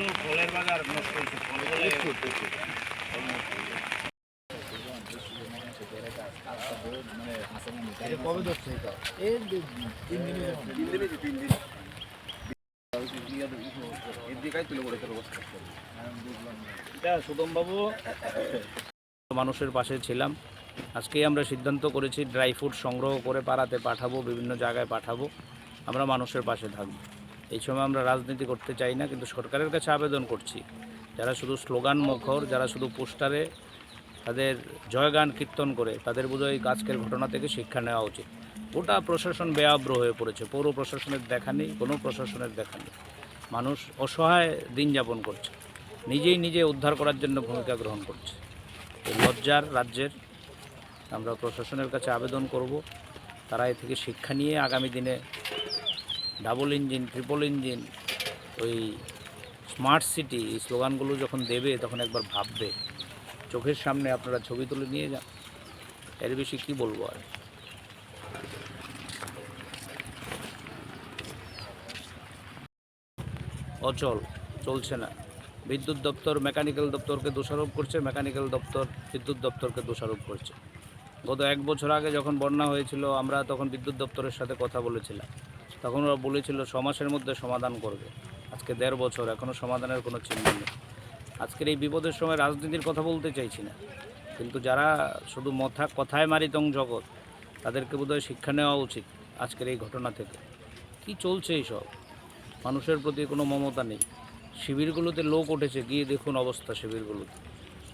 প্রচুর ফলের বাগান নষ্ট হয়েছে ফলগুলো কবে ধরছে এটা? এই তিন দিনে তিন দিনে তিন দিন। এদিকে তুলে পড়েছে অবস্থা এটা সুদমবাবু মানুষের পাশে ছিলাম। আজকেই আমরা সিদ্ধান্ত করেছি ড্রাই ফ্রুট সংগ্রহ করে পাড়াতে পাঠাবো বিভিন্ন জায়গায় পাঠাবো। আমরা মানুষের পাশে থাকব। এই সময় আমরা রাজনীতি করতে চাই না, কিন্তু সরকারের কাছে আবেদন করছি। যারা শুধু স্লোগান মুখর, যারা শুধু পোস্টারে তাদের জয়গান কীর্তন করে, তাদের বোধহয় আজকের ঘটনা থেকে শিক্ষা নেওয়া উচিত। গোটা প্রশাসন বেয়াব্র হয়ে পড়েছে। পৌর প্রশাসনের দেখা নেই, কোনো প্রশাসনের দেখা নেই। মানুষ অসহায় দিন যাপন করছে। নিজেই নিজে উদ্ধার করার জন্য ভূমিকা গ্রহণ করছে। লজ্জার রাজ্যের আমরা প্রশাসনের কাছে আবেদন করব। তারা এ থেকে শিক্ষা নিয়ে আগামী দিনে ডাবল ইঞ্জিন, ট্রিপল ইঞ্জিন, ওই স্মার্ট সিটি, এই স্লোগানগুলো যখন দেবে তখন একবার ভাববে। চোখের সামনে আপনারা ছবি তুলে নিয়ে যান। এর বেশি কী বলব আর? অচল, চলছে না। বিদ্যুৎ দপ্তর, মেকানিক্যাল দপ্তরকে দোষারোপ করছে, মেকানিক্যাল দপ্তর, বিদ্যুৎ দপ্তরকে দোষারোপ করছে। গত এক বছর আগে যখন বন্যা হয়েছিল, আমরা তখন বিদ্যুৎ দপ্তরের সাথে কথা বলেছিলাম। তখন ওরা বলেছিল ছ মাসের মধ্যে সমাধান করবে। আজকে দেড় বছর এখনও সমাধানের কোনো চিহ্ন নেই। আজকের এই বিপদের সময় রাজনীতির কথা বলতে চাইছি না। কিন্তু যারা শুধু মথা, কথায় মারিতং জগৎ, তাদেরকে বোধহয় শিক্ষা নেওয়া উচিত আজকের এই ঘটনা থেকে। কি চলছে এইসব? মানুষের প্রতি কোনো মমতা নেই। শিবিরগুলোতে লোক উঠেছে, গিয়ে দেখুন অবস্থা শিবিরগুলোতে।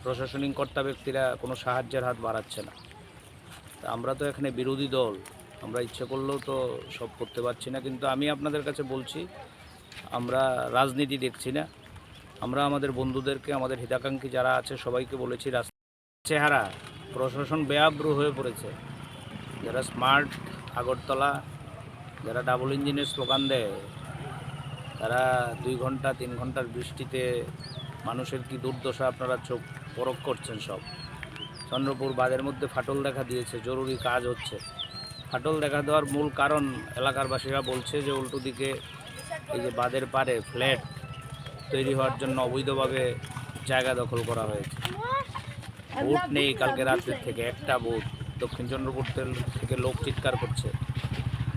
প্রশাসনিক কর্তা ব্যক্তিরা কোনো সাহায্যের হাত বাড়াচ্ছে না। আমরা তো এখানে বিরোধী দল। আমরা ইচ্ছে করলেও তো সব করতে পারছি না, কিন্তু আমি আপনাদের কাছে বলছি, আমরা রাজনীতি দেখছি না। আমরা আমাদের বন্ধুদেরকে, আমাদের হিতাকাঙ্ক্ষী যারা আছে, সবাইকে বলেছি চেহারা প্রশাসন বেআব্রু হয়ে পড়েছে। যারা স্মার্ট আগরতলা, যারা ডাবল ইঞ্জিনের স্লোগান দেয়, তারা দুই ঘণ্টা, তিন ঘণ্টার বৃষ্টিতে মানুষের কি দুর্দশা আপনারা চোখ পরখ করছেন সব। চন্দ্রপুর বাঁধের মধ্যে ফাটল দেখা দিয়েছে, জরুরি কাজ হচ্ছে। ফাটল দেখা দেওয়ার মূল কারণ এলাকার বাসীরা বলছে যে উল্টো দিকে এই যে বাঁধের পারে ফ্ল্যাট তৈরি হওয়ার জন্য অবৈধভাবে জায়গা দখল করা হয়েছে। ভোট নেই কালকে রাত্রির থেকে, একটা ভোট। দক্ষিণ চন্দ্রপুর থেকে লোক চিৎকার করছে।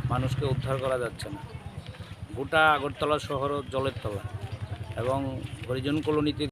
মানুষকে উদ্ধার করা যাচ্ছে না। গোটা আগরতলা শহর জলের তলা এবং হরিজন কলোনিতে